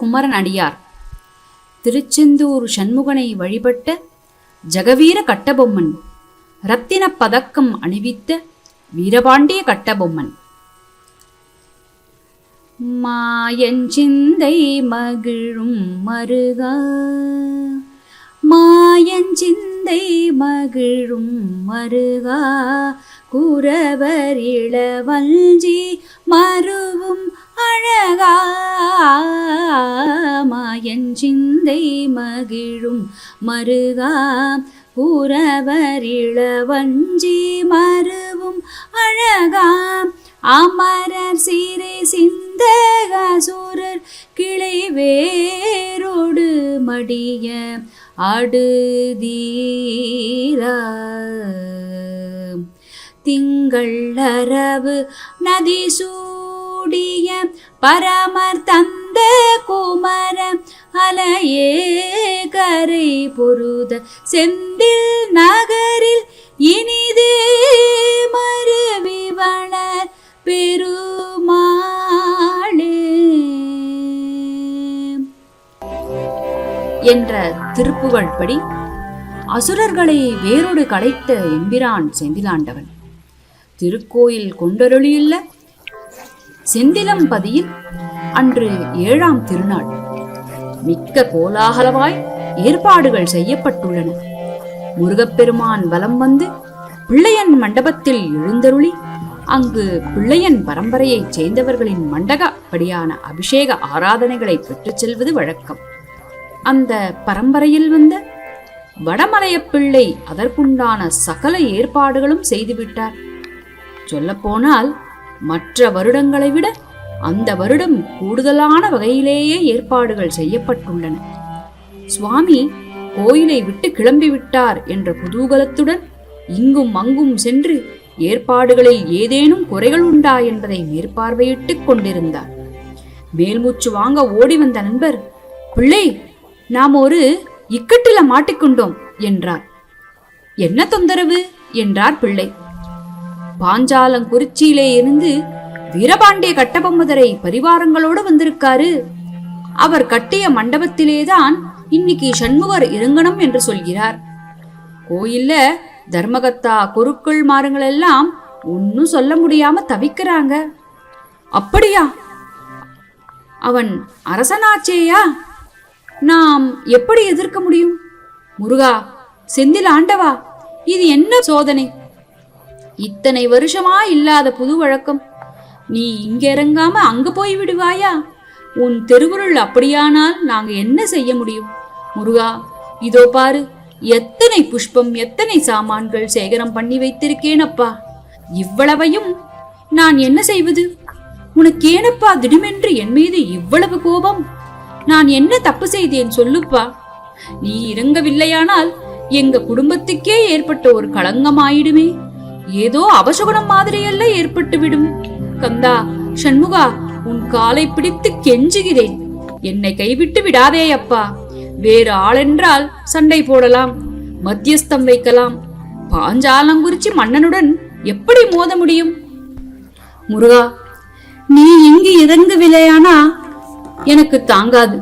குமரன் அடியார். திருச்செந்தூர் சண்முகனை வழிபட்ட ஜெகவீர கட்டபொம்மன் ரத்தின பதக்கம் அணிவித்த வீரபாண்டிய கட்டபொம்மன். மாயஞ்சிந்தை மகிழும் மருகா மாயஞ்சிந்தை மகிழும் மருகா குறவர் இளவஞ்சி மருவும் அழகா சிந்தை மகிழும் மருகா குறவர் இளவஞ்சி மருவும் அழகா. அமரர் சீரை சிந்தகசூரர் கிளை வேரோடு மடிய அடுதீரா. திங்கள் அரவு நதி கூடிய பரமர் தந்த குமர அலையே கரை பொருத செந்தில் நகரில் இனிதே மருவி வளர் பெருமாளே. என்ற திருப்புகழ் படி அசுரர்களை வேரோடு களைத்த எம்பிரான் செந்திலாண்டவன். திருக்கோயில் கொண்டருளியுள்ள செந்திலம்பதியில் அன்று ஏழாம் திருநாள். மிக்க கோலாகலமாய் ஏற்பாடுகள் செய்யப்பட்டுள்ளன. முருகப்பெருமான் வலம் வந்து பிள்ளையன் மண்டபத்தில் எழுந்தருளி அங்கு பிள்ளையன் பரம்பரையைச் சேர்ந்தவர்களின் மண்டகப்படியான அபிஷேக ஆராதனைகளை பெற்றுச் செல்வது வழக்கம். அந்த பரம்பரையில் வந்த வடமலையப்பிள்ளை அதற்குண்டான சகல ஏற்பாடுகளும் செய்துவிட்டார். சொல்லப்போனால் மற்ற வருடங்களை விட அந்த வருடம் கூடுதலான வகையிலேயே ஏற்பாடுகள் செய்யப்பட்டுள்ளன. சுவாமி கோயிலை விட்டு கிளம்பிவிட்டார் என்ற குதூகலத்துடன் இங்கும் அங்கும் சென்று ஏற்பாடுகளில் ஏதேனும் குறைகள் உண்டா என்பதை மேற்பார்வையிட்டுக் கொண்டிருந்தார். மேல்மூச்சு வாங்க ஓடி வந்த நண்பர் பிள்ளை நாம் ஒரு இக்கட்டில மாட்டிக்கொண்டோம் என்றார். என்ன தொந்தரவு? என்றார் பிள்ளை. பாஞ்சாலங்குறிச்சியிலே இருந்து வீரபாண்டிய கட்டபொம்மதரை பரிவாரங்களோடு வந்திருக்காரு. அவர் கட்டிய மண்டபத்திலேதான் இன்னைக்கு சண்முகர் இறங்கணும் என்று சொல்கிறார். கோயில்ல தர்மகத்தா குருக்கள் மாருங்கள் எல்லாம் ஒன்னும் சொல்ல முடியாம தவிக்கிறாங்க. அப்படியா? அவன் அரசனாச்சேயா? நாம் எப்படி எதிர்க்க முடியும்? முருகா செந்தில் ஆண்டவா இது என்ன சோதனை? இத்தனை வருஷமா இல்லாத புது வழக்கம். நீ இங்க இறங்காம அங்க போய் விடுவாயா? உன் தெருவுருள் அப்படியானால் நாங்க என்ன செய்ய முடியும்? முருகா இதோ பாரு எத்தனை புஷ்பம் எத்தனை சாமான்கள் சேகரம் பண்ணி வைத்திருக்கேன் அப்பா இவ்வளவையும் நான் என்ன செய்வது? உனக்கேனப்பா திடுமென்று என் மீது இவ்வளவு கோபம்? நான் என்ன தப்பு செய்தேன் சொல்லுப்பா. நீ இறங்கவில்லையானால் எங்க குடும்பத்துக்கே ஏற்பட்ட ஒரு களங்கமாயிடுமே. ஏதோ அபசகுணம் மாதிரியல்ல ஏற்பட்டு விடும் கந்தா சண்முகா உன் காலை பிடித்து கெஞ்சுகிறேன். என்னை கைவிட்டு விடாதே அப்பா. வேறு ஆளென்றால் சண்டை போடலாம் மத்தியஸ்தம் வைக்கலாம். பாஞ்சாலங்குறிச்சி மன்னனுடன் எப்படி மோத முடியும்? முருகா நீ இங்கு இறங்கவில்லையானா எனக்கு தாங்காது.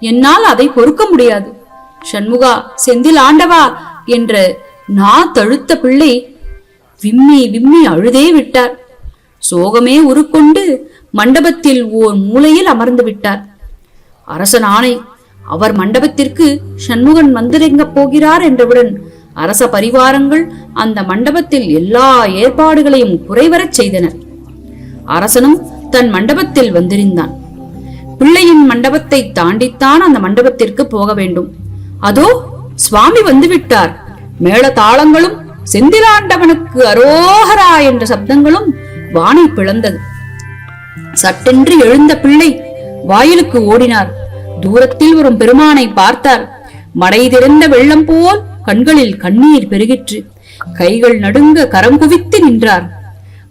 என்னால் அதை பொறுக்க முடியாது. சண்முகா செந்தில் ஆண்டவா என்ற நா தழுத்த பிள்ளை விம்மி விம்மி அழுதே விட்டார். சோகமே உருக்கொண்டு மண்டபத்தில் ஓர் மூலையில் அமர்ந்து விட்டார். அரசன் ஆணை அவர் மண்டபத்திற்கு சண்முகன் வந்திறங்கப் போகிறார் என்றவுடன் அரச பரிவாரங்கள் அந்த மண்டபத்தில் எல்லா ஏற்பாடுகளையும் குறைவரச் செய்தனர். அரசனும் தன் மண்டபத்தில் வந்திருந்தான். பிள்ளையின் மண்டபத்தை தாண்டித்தான் அந்த மண்டபத்திற்கு போக வேண்டும். அதோ சுவாமி வந்துவிட்டார். மேள தாளங்களும் செந்திலாண்டவனுக்கு அரோகரா என்ற சப்தங்களும் வானை பிளந்தது. சட்டென்று எழுந்த பிள்ளை வாயிலுக்கு ஓடினார். தூரத்தில் வரும் பெருமானை பார்த்தார். மடை திறந்த வெள்ளம் போல் கண்களில் கண்ணீர் பெருகிற்று. கைகள் நடுங்க கரம் குவித்து நின்றார்.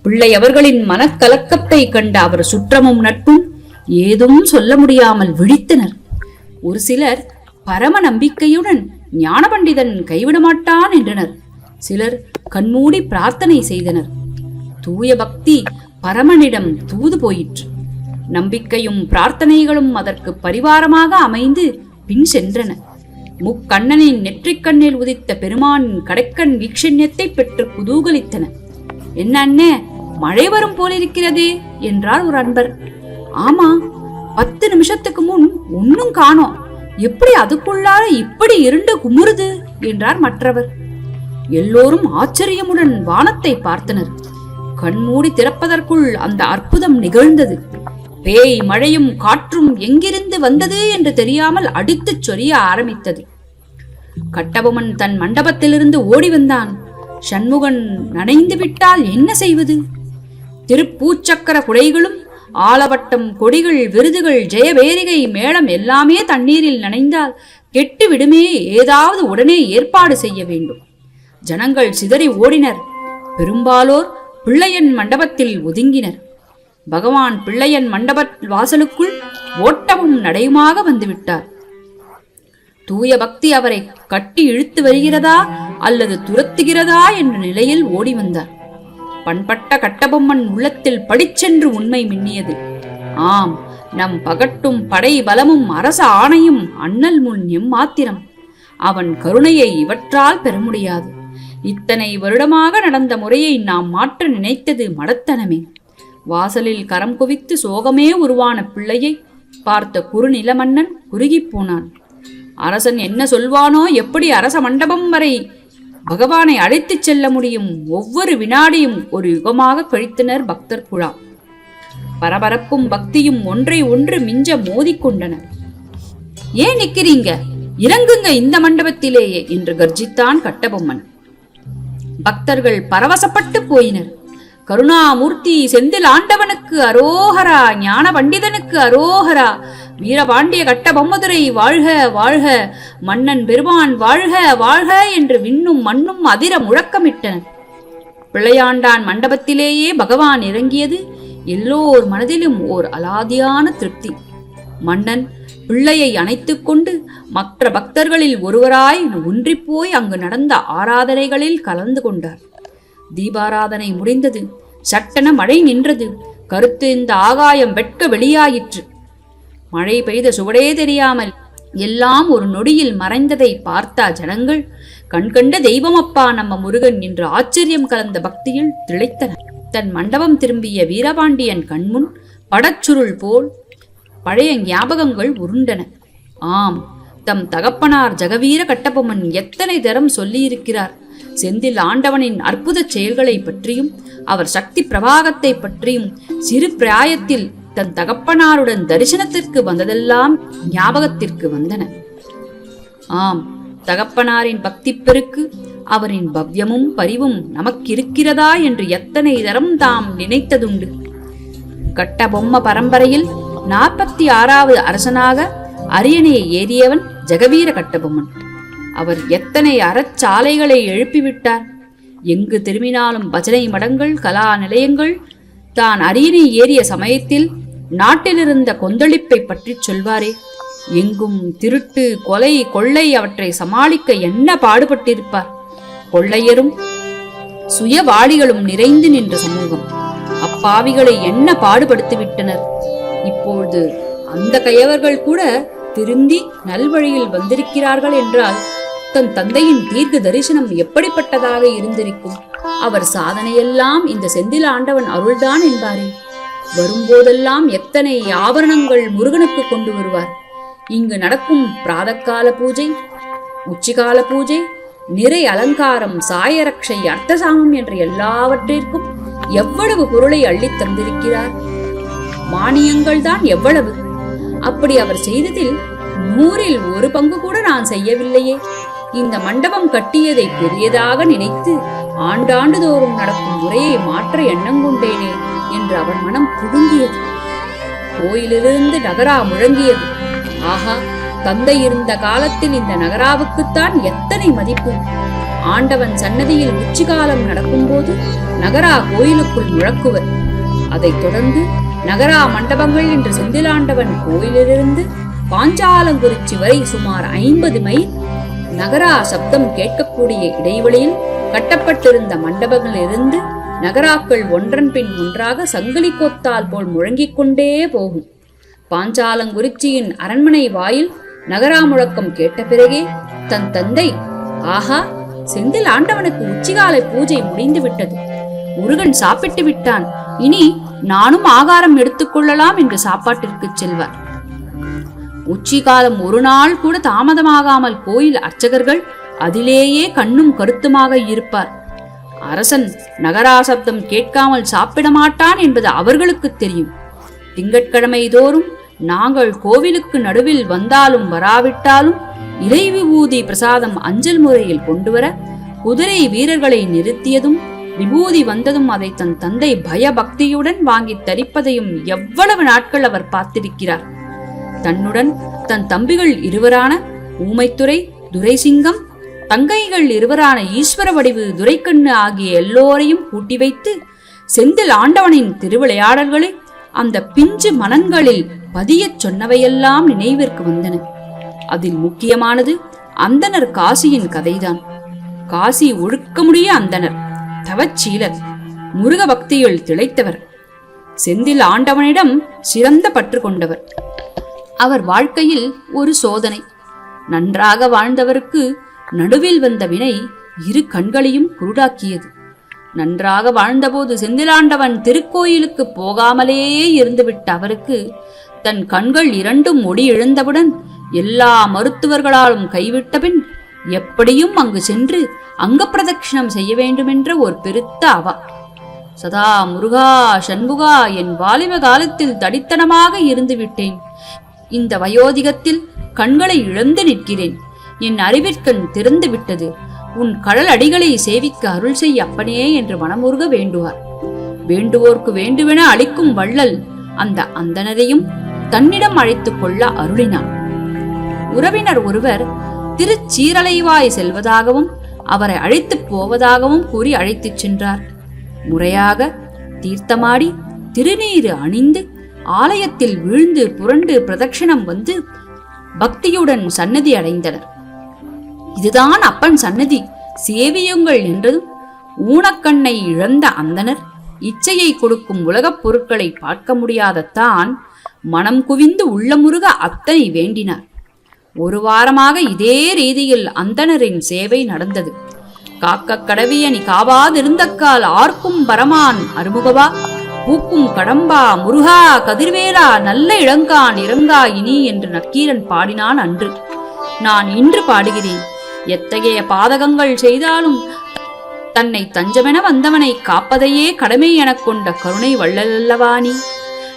பிள்ளை அவர்களின் மனக்கலக்கத்தை கண்ட அவர் சுற்றமும் நட்பும் ஏதும் சொல்ல முடியாமல் விழித்தனர். ஒரு சிலர் பரம நம்பிக்கையுடன் ஞான பண்டிதன் கைவிட மாட்டான் என்றனர். சிலர் கண்மூடி பிரார்த்தனை செய்தனர். தூய பக்தி பரமனிடம் தூது போயிற்று. நம்பிக்கையும் பிரார்த்தனைகளும் அதற்கு பரிவாரமாக அமைந்து பின் சென்றன. முக்கண்ணனின் நெற்றிக்கண்ணில் உதித்த பெருமானின் கடைக்கண் வீக்ஷண்யத்தை பெற்று குதூகலித்தன என்ன அண்ணே மழை வரும் போலிருக்கிறதே என்றார் ஒரு அன்பர். ஆமா பத்து நிமிஷத்துக்கு முன் ஒன்னும் காணோம். எப்படி அதுக்குள்ளார இப்படி இருண்டு குமுறுது? என்றார் மற்றவர். எல்லோரும் ஆச்சரியமுடன் வானத்தை பார்த்தனர். கண்மூடி திறப்பதற்குள் அந்த அற்புதம் நிகழ்ந்தது. பேய் மழையும் காற்றும் எங்கிருந்து வந்தது என்று தெரியாமல் அடித்துச் சொரிய ஆரம்பித்தது. கட்டபொம்மன் தன் மண்டபத்திலிருந்து ஓடி வந்தான். சண்முகன் நனைந்து விட்டால் என்ன செய்வது? திருப்பூச்சக்கர குடைகளும் ஆலவட்டம் கொடிகள் விருதுகள் ஜெயவேரிகை மேளம் எல்லாமே தண்ணீரில் நனைந்தால் கெட்டு விடுமே ஏதாவது உடனே ஏற்பாடு செய்ய வேண்டும். ஜனங்கள் சிதறி ஓடினர். பெரும்பாலோர் பிள்ளையன் மண்டபத்தில் ஒதுங்கினர். பகவான் பிள்ளையன் மண்டப வாசலுக்குள் ஓட்டமும் நடையுமாக வந்துவிட்டார். தூய பக்தி அவரை கட்டி இழுத்து வருகிறதா அல்லது துரத்துகிறதா என்ற நிலையில் ஓடி வந்தார். பண்பட்ட கட்டபொம்மன் உள்ளத்தில் படிச்சென்று உண்மை மின்னியது. ஆம் நம் பகட்டும் படை பலமும் அரச ஆணையும் அண்ணல் முன் எம்மாத்திரம் அவன் கருணையை இவற்றால் பெற முடியாது. இத்தனை வருடமாக நடந்த முறையை நாம் மாற்ற நினைத்தது மடத்தனமே. வாசலில் கரம் குவித்து சோகமே உருவான பிள்ளையை பார்த்த குறுநில மன்னன் குறுகிப் போனான். அரசன் என்ன சொல்வானோ எப்படி அரச மண்டபம் வரை பகவானை அழைத்துச் செல்ல முடியும்? ஒவ்வொரு வினாடியும் ஒரு யுகமாக கழித்தனர் பக்தர் குழா. பரபரப்பும் பக்தியும் ஒன்றை ஒன்று மிஞ்ச மோதிக்கொண்டனர் ஏன் நிற்கிறீங்க? இறங்குங்க இந்த மண்டபத்திலேயே என்று கர்ஜித்தான் கட்டபொம்மன். பக்தர்கள் பரவசப்பட்டு போயினர். கருணாமூர்த்தி செந்தில் ஆண்டவனுக்கு அரோகரா ஞான பண்டிதனுக்கு அரோகரா வீரபாண்டிய கட்டபொம்மதுரை வாழ்க வாழ்க மன்னன் பெருமான் வாழ்க வாழ்க என்று விண்ணும் மண்ணும் அதிர முழக்கமிட்டனர். பிள்ளையாண்டான் மண்டபத்திலேயே பகவான் இறங்கியது எல்லோர் மனதிலும் ஓர் அலாதியான திருப்தி. மன்னன் பிள்ளையை அணைத்துக்கொண்டு மற்ற பக்தர்களில் ஒருவராய் ஒன்றிப்போய் அங்கு நடந்த ஆராதனைகளில் கலந்து கொண்டார். தீபாராதனை முடிந்தது. சட்டென மழை நின்றது. கருத்து இந்த ஆகாயம் வெட்க வெளியாயிற்று. மழை பெய்த சுவடே தெரியாமல் எல்லாம் ஒரு நொடியில் மறைந்ததை பார்த்தா ஜனங்கள் கண்கண்ட தெய்வமப்பா நம்ம முருகன் என்று ஆச்சரியம் கலந்த பக்தியில் திளைத்தனர். தன் மண்டபம் திரும்பிய வீரபாண்டியன் கண்முன் படச்சுருள் போல் பழைய ஞாபகங்கள் உருண்டன. ஆம் தம் தகப்பனார் ஜெகவீர கட்டபொம்மன் எத்தனை தரம் சொல்லியிருக்கிறார். செந்தில் ஆண்டவனின் அற்புத செயல்களை பற்றியும் அவர் சக்தி பிரவாகத்தை பற்றியும் சிறு பிராயத்தில் தன் தகப்பனாருடன் தரிசனத்திற்கு வந்ததெல்லாம் ஞாபகத்திற்கு வந்தன. ஆம் தகப்பனாரின் பக்தி பெருக்கு அவரின் பவ்யமும் பரிவும் நமக்கிருக்கிறதா என்று எத்தனை தரம் தாம் நினைத்ததுண்டு. கட்டபொம்ம பரம்பரையில் நாற்பத்தி ஆறாவது அரசனாக அரியணையை ஏறியவன் ஜெகவீர கட்டபொம்மன். அவர் எத்தனை அறச்சாலைகளை எழுப்பிவிட்டார்? எங்கு திரும்பினாலும் பஜனை மடங்கள் கலா நிலையங்கள் தான் அரியணை ஏறிய சமயத்தில் நாட்டிலிருந்த கொந்தளிப்பை பற்றி சொல்வாரே. எங்கும் திருட்டு கொலை கொள்ளை அவற்றை சமாளிக்க என்ன பாடுபட்டிருப்பார்? கொள்ளையரும் சுயவாளிகளும் நிறைந்து நின்ற சமூகம். அப்பாவிகளை என்ன பாடுபடுத்திவிட்டனர்? இப்பொழுது அந்த கயவர்கள் கூட திருந்தி நல்வழியில் வந்திருக்கிறார்கள் என்றால் தன் தந்தையின் தீர்க்க தரிசனம் எப்படிப்பட்டதாக இருந்திருக்கும்? அவர் சாதனையெல்லாம் இந்த செந்தில் ஆண்டவன் அருள்தான் என்பாரே. வரும்போதெல்லாம் எத்தனை ஆபரணங்கள் முருகனுக்கு கொண்டு வருவார்? இங்கு நடக்கும் பிராதக்கால பூஜை உச்சிகால பூஜை நிறை அலங்காரம் சாயரக்ஷை அர்த்தசாமம் என்ற எல்லாவற்றிற்கும் எவ்வளவு பொருளை அள்ளித் தந்திருக்கிறார்? மானியங்கள் தான் எவ்வளவு? அப்படி அவர் செய்ததில் நூறில் ஒரு பங்கு கூட நான் செய்யவில்லையே. இந்த மண்டபம் கட்டியதை பெரியதாக நினைத்து ஆண்டாண்டு தோறும் நடக்கும் முறையை மாற்ற எண்ணம் கொண்டேனே என்று அவன் மனம் புடுங்கியது கோயிலிலிருந்து நகரா முழங்கியது. ஆஹா தந்தை இருந்த காலத்தில் இந்த நகராவுக்குத்தான் எத்தனை மதிப்பு? ஆண்டவன் சன்னதியில் உச்சிகாலம் நடக்கும்போது நகரா கோயிலுக்குள் முழக்குவர். அதைத் தொடர்ந்து நகரா மண்டபங்கள் என்று செந்திலாண்டவன் கோயிலிலிருந்து பாஞ்சாலங்குறிச்சி வரை சுமார் ஐம்பது மைல். நகரா சப்தம் கேட்கக்கூடிய இடைவெளியில் கட்டப்பட்டிருந்த மண்டபங்களிலிருந்து நகராக்கள் ஒன்றன் பின் ஒன்றாக சங்கிலி கொத்தால் போல் முழங்கிக் கொண்டே போகும். பாஞ்சாலங்குறிச்சியின் அரண்மனை வாயில் நகரா முழக்கம் கேட்ட பிறகே தன் தந்தை ஆஹா செந்தில் ஆண்டவனுக்கு உச்சிகாலை பூஜை முடிந்து விட்டது முருகன் சாப்பிட்டு விட்டான். இனி நானும் ஆகாரம் எடுத்துக்கொள்ளலாம் என்று சாப்பாட்டிற்கு செல்வார். உச்சிகாலம் ஒரு நாள் கூட தாமதமாகாமல் கோயில் அர்ச்சகர்கள் அதிலேயே கண்ணும் கருத்துமாக இருப்பார். அரசன் நகராசப்தம் கேட்காமல் சாப்பிட மாட்டான் என்பது அவர்களுக்கு தெரியும். திங்கட்கிழமை தோறும் நாங்கள் கோவிலுக்கு நடுவில் வந்தாலும் வராவிட்டாலும் இறை விபூதி பிரசாதம் அஞ்சல் முறையில் கொண்டு வர குதிரை வீரர்களை நிறுத்தியதும் விபூதி வந்ததும் அதை தன் தந்தை பயபக்தியுடன் வாங்கி தரிப்பதையும் எவ்வளவு நாட்கள் அவர் பார்த்திருக்கிறார். தன்னுடன் தன் தம்பிகள் இருவரான ஊமைத்துறை துரைசிங்கம் தங்கைகள் இருவரான ஈஸ்வர வடிவு துரைக்கண்ணு ஆகிய எல்லோரையும் கூட்டி வைத்து செந்தில் ஆண்டவனின் திருவிளையாடல்களை அந்த பிஞ்சு மனங்களில் பதியச் சொன்னவையெல்லாம் நினைவிற்கு வந்தன. அதில் முக்கியமானது அந்தனர் காசியின் கதைதான். காசி ஒழுக்க முடிய அந்தனர் தவச்சீலர் முருக பக்தியில் திளைத்தவர். செந்தில் ஆண்டவனிடம் சிறந்த பற்று கொண்டவர். அவர் வாழ்க்கையில் ஒரு சோதனை. நன்றாக வாழ்ந்தவருக்கு நடுவில் வந்த வினை இரு கண்களையும் குருடாக்கியது. நன்றாக வாழ்ந்தபோது செந்திலாண்டவன் திருக்கோயிலுக்கு போகாமலேயே இருந்துவிட்ட அவருக்கு தன் கண்கள் இரண்டும் ஒடி இழந்தவுடன் எல்லா மருத்துவர்களாலும் கைவிட்ட பின் எப்படியும் அங்கு சென்று அங்க பிரதட்சிணம் செய்ய வேண்டுமென்ற ஒரு பெருத்த அவா சதா முருகா சண்முகா என் வாலிப காலத்தில் தடித்தனமாக இருந்து விட்டேன். இந்த வயோதிகத்தில் கண்களை இழந்து நிற்கிறேன். என் அறிவிற்கண் திறந்து விட்டது. உன் கடல் அடிகளை சேவிக்க அருள் செய் அப்பனே என்று மனமுருக வேண்டுவார். வேண்டுவோர்க்கு வேண்டுவென அளிக்கும் வள்ளல் அந்த அந்தனரையும் தன்னிடம் அழைத்துக் கொள்ள அருளினான். உறவினர் ஒருவர் திருச்சீரலைவாய் செல்வதாகவும் அவரை அழைத்துப் போவதாகவும் கூறி அழைத்துச் சென்றார். முறையாக தீர்த்தமாடி திருநீர் அணிந்து ஆலயத்தில் விழுந்து புரண்டு பிரதட்சணம் வந்து பக்தியுடன் சன்னதி அடைந்தனர். இதுதான் அப்பன் சன்னதி சேவியுங்கள் என்றதும் ஊனக்கண்ணை இழந்த அந்தனர் இச்சையை கொடுக்கும் உலகப் பொருட்களை பார்க்க முடியாத தான் மனம் குவிந்து உள்ளமுருக அத்தனை வேண்டினார். ஒரு வாரமாக இதே ரீதியில் அந்தணரின் சேவை நடந்தது. காக்க கடவிய நீ காவாதிருந்தக்கால் ஆர்க்கும் பரமான் அருமுகவா பூக்கும் கடம்பா முருகா கதிர்வேலா நல்ல இளங்கான் இறங்கா இனி என்று நக்கீரன் பாடினான் அன்று. நான் இன்று பாடுகிறேன். எத்தகைய பாதகங்கள் செய்தாலும் தன்னை தஞ்சமென வந்தவனை காப்பதையே கடமை எனக் கொண்ட கருணை வள்ளலல்லவா நீ?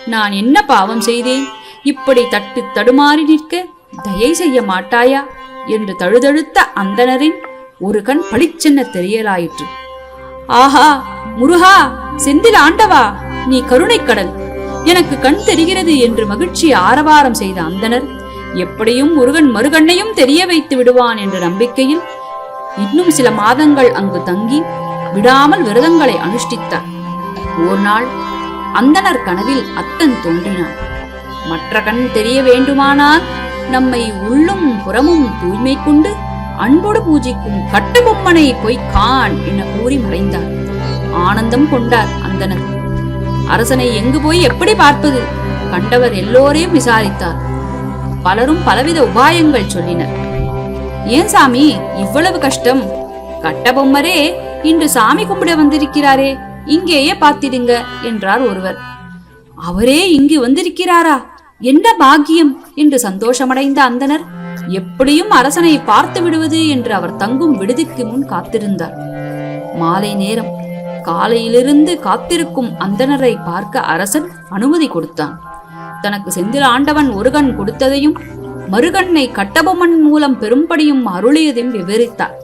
நான் என்ன பாவம் செய்தேன்? இப்படி தட்டு தடுமாறி நிற்க தயை செய்ய மாட்டாயா? என்று தழுதழுத்த அந்தணரின் ஒரு கண் பளிச்சென்ன தெரியலாயிற்று. ஆஹா முருகா செந்தில் ஆண்டவா நீ கருணைக்கடல் எனக்கு கண் தெரிகிறது என்று மகிழ்ச்சி ஆரவாரம் செய்த அந்தனர் எப்படியும் முருகன் மறுகண்ணையும் தெரிய வைத்து விடுவான் என்ற நம்பிக்கையில் இன்னும் சில மாதங்கள் அங்கு தங்கி விடாமல் விரதங்களை அனுஷ்டித்தார். ஓர் நாள் அந்தனர் கனவில் அத்தன் தோன்றினான். மற்ற கண் தெரிய வேண்டுமானால் நம்மை உள்ளும் புறமும் தூய்மை கொண்டு அன்போடு பூஜிக்கும் கட்டபொம்மனை போய் காண் என கூறி மறைந்தார். ஆனந்தம் கொண்டார் அந்தனர் அரசனை எங்கு போய் எப்படி பார்ப்பது? கண்டவர் எல்லோரையும் விசாரித்தார். பலரும் பலவித உபாயங்கள் சொல்லினர். ஏன் சாமி இவ்வளவு கஷ்டம்? கட்டபொம்மரே இன்று சாமி கும்பிட வந்திருக்கிறாரே இங்கேயே பார்த்திடுங்க என்றார் ஒருவர். அவரே இங்கு வந்திருக்கிறாரா? என்ன பாக்கியம்? என்று சந்தோஷமடைந்த அந்தனர் எப்படியும் அரசனை பார்த்து விடுவது என்று அவர் தங்கும் விடுதிக்கு முன் காத்திருந்தார். மாலை நேரம் காலையிலிருந்து காத்திருக்கும் அந்தனரை பார்க்க அரசன் அனுமதி கொடுத்தான். தனக்கு செந்தில் ஆண்டவன் ஒரு கண் கொடுத்ததையும் மறுகண்ணை கட்டபொம்மன் மூலம் பெரும்படியும் அருளியதையும் விவரித்தார்.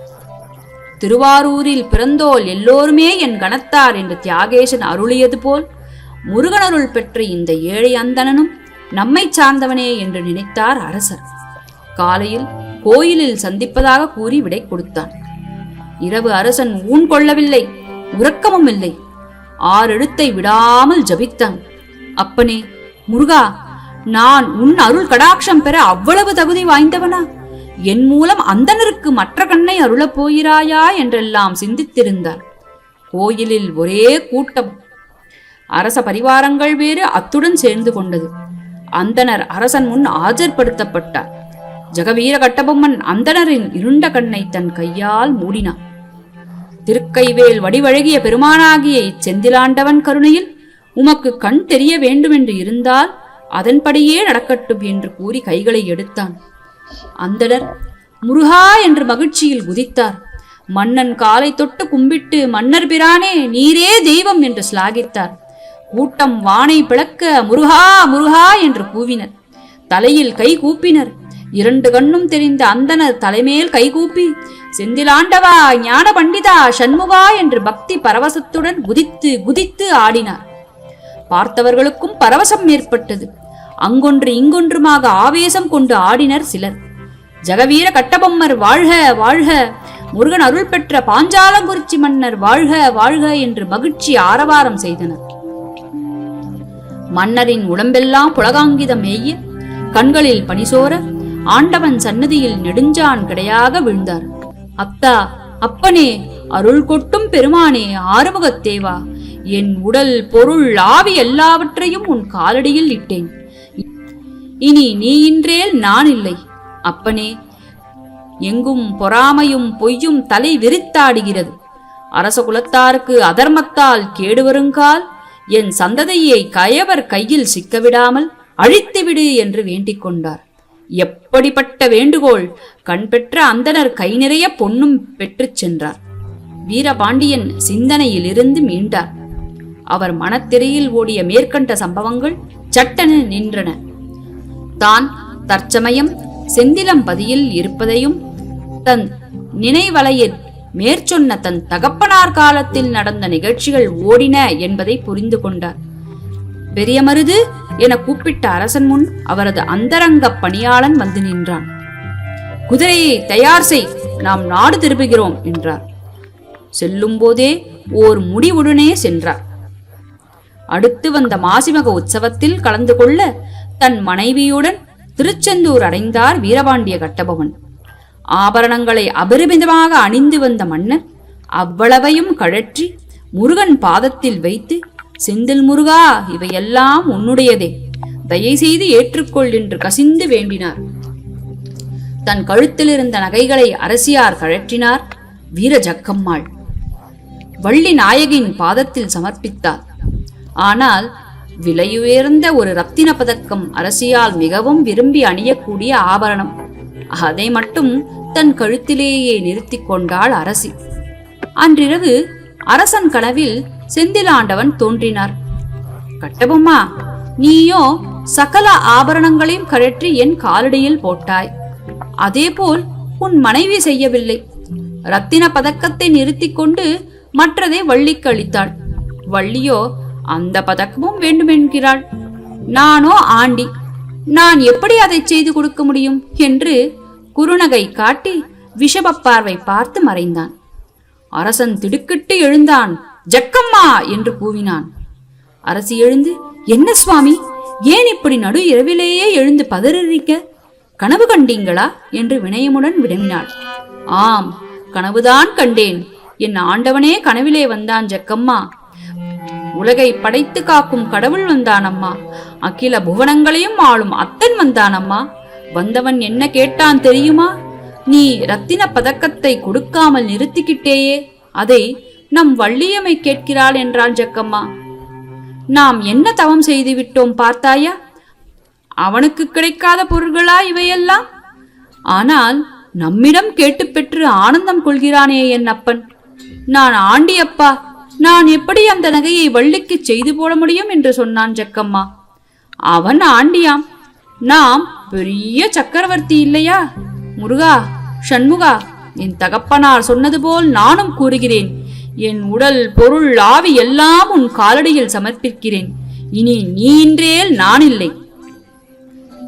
திருவாரூரில் பிறந்தோல் எல்லோருமே என் கணத்தார் என்று தியாகேசன் அருளியது போல் முருகனருள் பெற்ற இந்த ஏழை அந்தணனும் நம்மை சார்ந்தவனே என்று நினைத்தார் அரசர். காலையில் கோயிலில் சந்திப்பதாக கூறி விடை கொடுத்தான். இரவு அரசன் ஊன் கொள்ளவில்லை உறக்கமும் இல்லை. ஆறெழுத்தை விடாமல் ஜபித்தான். அப்பனே முருகா நான் உன் அருள் கடாட்சம் பெற அவ்வளவு தகுதி வாய்ந்தவனா? என் மூலம் அந்தனருக்கு மற்ற கண்ணை அருளப் போகிறாயா? என்றெல்லாம் சிந்தித்திருந்தார். கோயிலில் ஒரே கூட்டம். அரச பரிவாரங்கள் வேறு அத்துடன் சேர்ந்து கொண்டது. அந்தனர் அரசன் முன் ஆஜர்படுத்தப்பட்டார். ஜெகவீர கட்டபொம்மன் அந்தணரின் இருண்ட கண்ணை தன் கையால் மூடினான். திருக்கைவேல் வடிவழகிய பெருமானாகிய இச்செந்திலாண்டவன் கருணையில் உமக்கு கண் தெரிய வேண்டுமென்று இருந்தால் அதன்படியே நடக்கட்டும் என்று கூறி கைகளை எடுத்தான். அந்தனர் முருகா என்று மகிழ்ச்சியில் குதித்தார். மன்னன் காலை தொட்டு கும்பிட்டு மன்னர் பிரானே நீரே தெய்வம் என்று சிலாகித்தார். கூட்டம் வானை பிளக்க முருகா முருகா என்று கூவினர். தலையில் கை கூப்பினர். இரண்டு கண்ணும் தெரிந்த அந்தனர் தலைமேல் கைகூப்பி செந்திலாண்டவா ஞான பண்டிதா சண்முகா என்று பக்தி பரவசத்துடன் குதித்து குதித்து ஆடினார். பார்த்தவர்களுக்கும் பரவசம் ஏற்பட்டது. அங்கொன்று இங்கொன்றுமாக ஆவேசம் கொண்டு ஆடினர் சிலர். ஜெகவீர கட்டபொம்மர் வாழ்க வாழ்க! முருகன் அருள் பெற்ற பாஞ்சாலங்குறிச்சி மன்னர் வாழ்க வாழ்க என்று மகிழ்ச்சி ஆரவாரம் செய்தனர். மன்னரின் உடம்பெல்லாம் புலகாங்கிதம் மேய கண்களில் பனிசோர ஆண்டவன் சன்னதியில் நெடுஞ்சான் கிடையாக விழுந்தார். அத்தா அப்பனே அருள் கொட்டும் பெருமானே ஆறுமுகத்தேவா என் உடல் பொருள் ஆவி எல்லாவற்றையும் உன் காலடியில் இட்டேன். இனி நீ இன்றேல் நான் இல்லை. அப்பனே எங்கும் பொறாமையும் பொய்யும் தலை விரித்தாடுகிறது அரச குலத்தாருக்கு அதர்மத்தால் கேடு வருங்கால் என் சந்ததியை கயவர் கையில் சிக்கவிடாமல் அழித்துவிடு என்று வேண்டிக் கொண்டார். எப்படிப்பட்ட வேண்டுகோள்? கண் பெற்ற அந்தனர் கை நிறைய பொன்னும் பெற்றுச் சென்றார். வீரபாண்டியன் சிந்தனையிலிருந்து மீண்டார். அவர் மனத்திரையில் ஓடிய மேற்கண்ட சம்பவங்கள் சட்டென நின்றன. தான் தற்சமயம் செந்திலம்பதியில் இருப்பதையும் தன் நினைவலையில் மேற்சொன்ன தன் தகப்பனார் காலத்தில் நடந்த நிகழ்ச்சிகள் ஓடின என்பதை புரிந்து கொண்டார். பெரிய மருது என கூப்பிட்ட அரசன் முன் அவரது அந்தரங்க பணியாளன் வந்து நின்றான். குதிரையை தயார் செய் நாம் நாடு திரும்புகிறோம் என்றார். செல்லும் போதே ஓர் முடிவுடனே சென்றார். அடுத்து வந்த மாசிமக உற்சவத்தில் கலந்து கொள்ள தன் மனைவியுடன் திருச்செந்தூர் அடைந்தார் வீரபாண்டிய கட்டபவன் ஆபரணங்களை அபரிமிதமாக அணிந்து வந்த மன்னர் அவ்வளவையும் கழற்றி முருகன் பாதத்தில் வைத்து செந்தில் முருகா இவையெல்லாம் உன்னுடையதே. தயை செய்து ஏற்றுக்கொள் என்று கசிந்து வேண்டினார். தன் கழுத்தில் இருந்த நகைகளை அரசியார் கழற்றினார் வீர ஜக்கம்மாள் வள்ளி நாயகின் பாதத்தில் சமர்ப்பித்தார். ஆனால் விலையுயர்ந்த ஒரு ரத்தின பதக்கம் அரசியால் மிகவும் விரும்பி அணியக்கூடிய ஆபரணம். அதை மட்டும் தன் கழுத்திலேயே நிறுத்திக் கொண்டாள் அரசி. அன்றிரவு அரசன் கனவில் செந்திலாண்டவன் தோன்றினார். கட்டபொம்மா நீயோ சகல ஆபரணங்களையும் கழற்றி என் காலடியில் போட்டாய். அதேபோல் உன் மனைவி செய்யவில்லை. ரத்தின பதக்கத்தை நிறுத்திக் கொண்டு மற்றதை வள்ளிக்கு அளித்தாள். வள்ளியோ அந்த பதக்கமும் வேண்டுமென்கிறாள். நானோ ஆண்டி. நான் எப்படி அதை செய்து கொடுக்க முடியும்? என்று குறுநகை காட்டி விஷபப் பார்வை பார்த்து மறைந்தான். அரசன் திடுக்கிட்டு எழுந்தான். ஜக்கம்மா! என்று கூவினான். அரசி எழுந்து என்ன சுவாமி ஏன் இப்படி நடு இரவிலேயே எழுந்து பதறிக்க கனவு கண்டீங்களா? என்று வினயமுடன் வினவினாள். ஆம் கனவுதான் கண்டேன். என் ஆண்டவனே கனவிலே வந்தான் ஜக்கம்மா. உலகை படைத்து காக்கும் கடவுள் வந்தான் அம்மா அகில புவனங்களையும் ஆளும் அத்தன் வந்தானம்மா. வந்தவன் என்ன கேட்டான் தெரியுமா? நீ ரத்தின பதக்கத்தை கொடுக்காமல் நிறுத்திக்கிட்டேயே. அதை நம் வள்ளியம்மை கேட்கிறாள் என்றாள் ஜக்கம்மா. நாம் என்ன தவம் செய்து விட்டோம் பார்த்தாயா? அவனுக்கு கிடைக்காத பொருள்களா இவையெல்லாம்? ஆனால் நம்மிடம் கேட்டு பெற்று ஆனந்தம் கொள்கிறானே என் அப்பன். நான் ஆண்டியப்பா நான் எப்படி அந்த நகையை வள்ளிக்கு செய்து போட முடியும் என்று சொன்னான் ஜக்கம்மா. அவன் ஆண்டியாம். நாம் பெரிய சக்கரவர்த்தி இல்லையா? முருகா சண்முகா என் தகப்பனார் சொன்னது போல் நானும் கூறுகிறேன். என் உடல் பொருள் ஆவி எல்லாம் உன் காலடியில் சமர்ப்பிக்கிறேன். இனி நீன்றேல் நான் இல்லை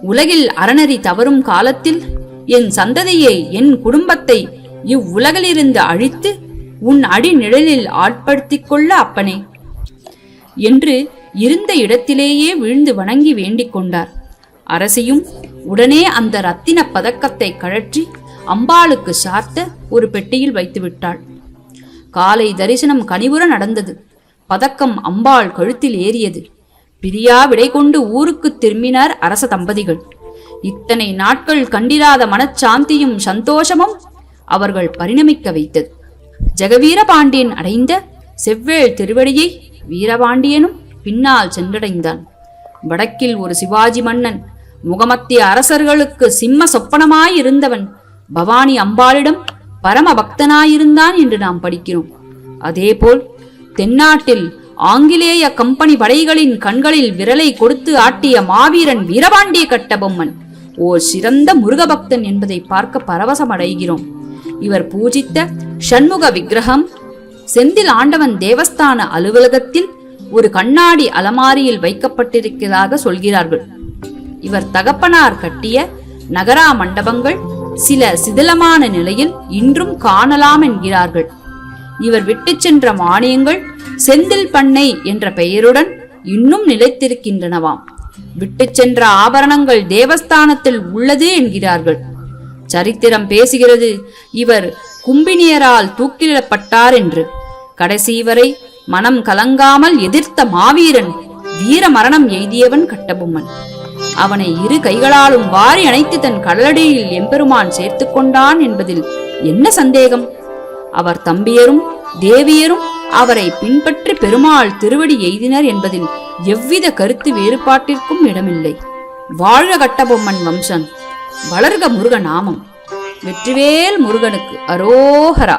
உலகில் அறநறி தவறும் காலத்தில் என் சந்ததியை என் குடும்பத்தை இவ்வுலகிலிருந்து அழித்து உன் அடி நிழலில் ஆட்படுத்திக் கொள்ள அப்பனே. என்று இருந்த இடத்திலேயே விழுந்து வணங்கி வேண்டிக் கொண்டார். அரசியும் உடனே அந்த ரத்தின பதக்கத்தை கழற்றி அம்பாளுக்கு சார்த்த ஒரு பெட்டியில் வைத்து விட்டாள். காலை தரிசனம் கனிவுற நடந்தது. பதக்கம் அம்பாள் கழுத்தில் ஏறியது. பிரியா விடை கொண்டு ஊருக்குத் திரும்பினார் அரச தம்பதிகள். இத்தனை நாட்கள் கண்டிராத மனச்சாந்தியும் சந்தோஷமும் அவர்கள் பரிணமிக்க வைத்தது. ஜெகவீர பாண்டியன் அடைந்த செவ்வேள் திருவடியை வீரபாண்டியனும் பின்னால் சென்றடைந்தான். வடக்கில் ஒரு சிவாஜி மன்னன் முகமத்திய அரசர்களுக்கு சிம்ம சொப்பனமாயிருந்தவன் பவானி அம்பாளிடம் பரம பக்தனாயிருந்தான் என்று நாம் படிக்கிறோம். அதேபோல் தென்னாட்டில் ஆங்கிலேய கம்பெனி படைகளின் கண்களில் விரலை கொடுத்து ஆட்டிய மாவீரன் வீரபாண்டிய கட்டபொம்மன் ஓர் சிறந்த முருகபக்தன் என்பதை பார்க்க பரவசமடைகிறோம். இவர் பூஜித்த ஷண்முக விக்கிரகம் செந்தில் ஆண்டவன் தேவஸ்தான அலுவலகத்தில் ஒரு கண்ணாடி அலமாரியில் வைக்கப்பட்டிருக்கிறதாக சொல்கிறார்கள். இவர் தகப்பனார் கட்டிய நகரா மண்டபங்கள் சில சிதிலமான நிலையில் இன்றும் காணலாம் என்கிறார்கள். இவர் விட்டுச் சென்ற மானியங்கள் செந்தில் பண்ணை என்ற பெயருடன் இன்னும் நிலைத்திருக்கின்றனவாம். விட்டுச் சென்ற ஆபரணங்கள் தேவஸ்தானத்தில் உள்ளது என்கிறார்கள். சரித்திரம் பேசுகிறது. இவர் கும்பினியரால் தூக்கிலிடப்பட்டார் என்று. கடைசி வரை மனம் கலங்காமல் எதிர்த்த மாவீரன் வீர மரணம் எய்தியவன் கட்டபொம்மன். அவனை இரு கைகளாலும் வாரி அணைத்து தன் கடலடியில் எம்பெருமான் சேர்த்து கொண்டான் என்பதில் என்ன சந்தேகம்? அவர் தம்பியரும் தேவியரும் அவரை பின்பற்றி பெருமாள் திருவடி எய்தினர் என்பதில் எவ்வித கருத்து வேறுபாட்டிற்கும் இடமில்லை. வாழ்க கட்டபொம்மன் வம்சன். வளர்க முருக நாமம் வெற்றிவேல் முருகனுக்கு அரோகரா